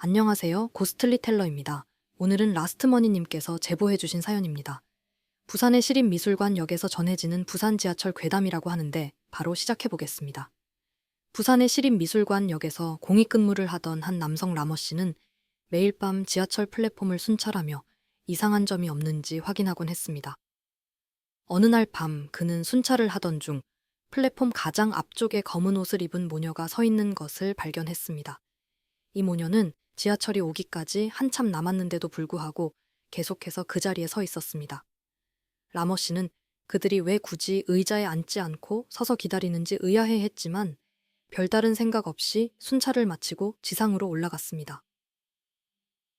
안녕하세요. 고스틀리 텔러입니다. 오늘은 라스트머니님께서 제보해주신 사연입니다. 부산의 시립미술관 역에서 전해지는 부산 지하철 괴담이라고 하는데 바로 시작해보겠습니다. 부산의 시립미술관 역에서 공익근무를 하던 한 남성 라머 씨는 매일 밤 지하철 플랫폼을 순찰하며 이상한 점이 없는지 확인하곤 했습니다. 어느 날 밤 그는 순찰을 하던 중 플랫폼 가장 앞쪽에 검은 옷을 입은 모녀가 서 있는 것을 발견했습니다. 이 모녀는 지하철이 오기까지 한참 남았는데도 불구하고 계속해서 그 자리에 서 있었습니다. 라머 씨는 그들이 왜 굳이 의자에 앉지 않고 서서 기다리는지 의아해 했지만 별다른 생각 없이 순찰을 마치고 지상으로 올라갔습니다.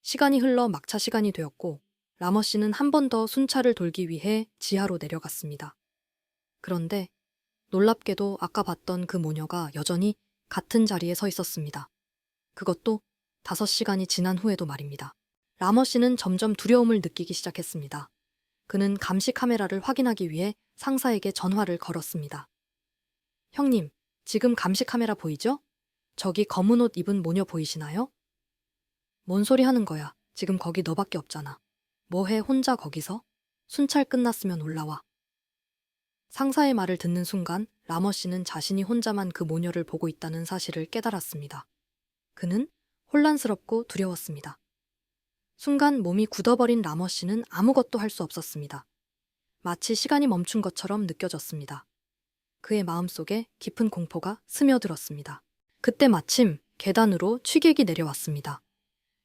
시간이 흘러 막차 시간이 되었고 라머 씨는 한 번 더 순찰을 돌기 위해 지하로 내려갔습니다. 그런데 놀랍게도 아까 봤던 그 모녀가 여전히 같은 자리에 서 있었습니다. 그것도 다섯 시간이 지난 후에도 말입니다. 라머 씨는 점점 두려움을 느끼기 시작했습니다. 그는 감시 카메라를 확인하기 위해 상사에게 전화를 걸었습니다. 형님, 지금 감시 카메라 보이죠? 저기 검은 옷 입은 모녀 보이시나요? 뭔 소리 하는 거야? 지금 거기 너밖에 없잖아. 뭐해 혼자 거기서? 순찰 끝났으면 올라와. 상사의 말을 듣는 순간 라머 씨는 자신이 혼자만 그 모녀를 보고 있다는 사실을 깨달았습니다. 그는 혼란스럽고 두려웠습니다. 순간 몸이 굳어버린 라머 씨는 아무것도 할 수 없었습니다. 마치 시간이 멈춘 것처럼 느껴졌습니다. 그의 마음속에 깊은 공포가 스며들었습니다. 그때 마침 계단으로 취객이 내려왔습니다.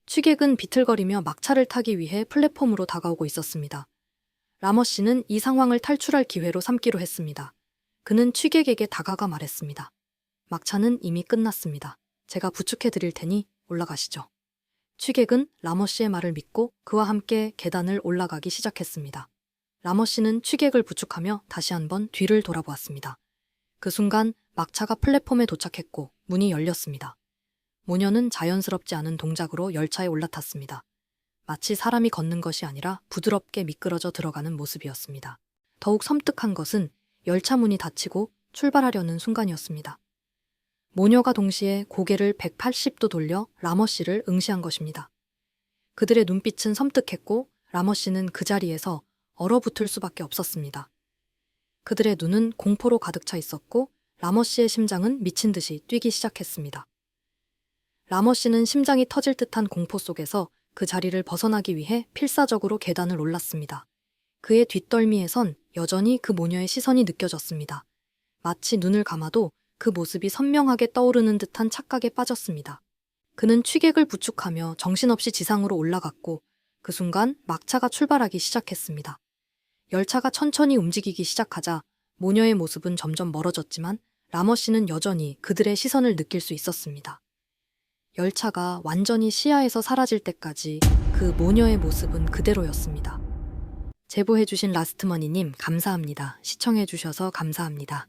취객은 비틀거리며 막차를 타기 위해 플랫폼으로 다가오고 있었습니다. 라머 씨는 이 상황을 탈출할 기회로 삼기로 했습니다. 그는 취객에게 다가가 말했습니다. 막차는 이미 끝났습니다. 제가 부축해 드릴 테니 올라가시죠. 취객은 라머 씨의 말을 믿고 그와 함께 계단을 올라가기 시작했습니다. 라머 씨는 취객을 부축하며 다시 한번 뒤를 돌아보았습니다. 그 순간 막차가 플랫폼에 도착했고 문이 열렸습니다. 모녀는 자연스럽지 않은 동작으로 열차에 올라탔습니다. 마치 사람이 걷는 것이 아니라 부드럽게 미끄러져 들어가는 모습이었습니다. 더욱 섬뜩한 것은 열차 문이 닫히고 출발하려는 순간이었습니다. 모녀가 동시에 고개를 180도 돌려 라머 씨를 응시한 것입니다. 그들의 눈빛은 섬뜩했고 라머 씨는 그 자리에서 얼어붙을 수밖에 없었습니다. 그들의 눈은 공포로 가득 차 있었고 라머 씨의 심장은 미친 듯이 뛰기 시작했습니다. 라머 씨는 심장이 터질 듯한 공포 속에서 그 자리를 벗어나기 위해 필사적으로 계단을 올랐습니다. 그의 뒷덜미에선 여전히 그 모녀의 시선이 느껴졌습니다. 마치 눈을 감아도 그 모습이 선명하게 떠오르는 듯한 착각에 빠졌습니다. 그는 취객을 부축하며 정신없이 지상으로 올라갔고 그 순간 막차가 출발하기 시작했습니다. 열차가 천천히 움직이기 시작하자 모녀의 모습은 점점 멀어졌지만 라머 씨는 여전히 그들의 시선을 느낄 수 있었습니다. 열차가 완전히 시야에서 사라질 때까지 그 모녀의 모습은 그대로였습니다. 제보해주신 라스트머니님 감사합니다. 시청해주셔서 감사합니다.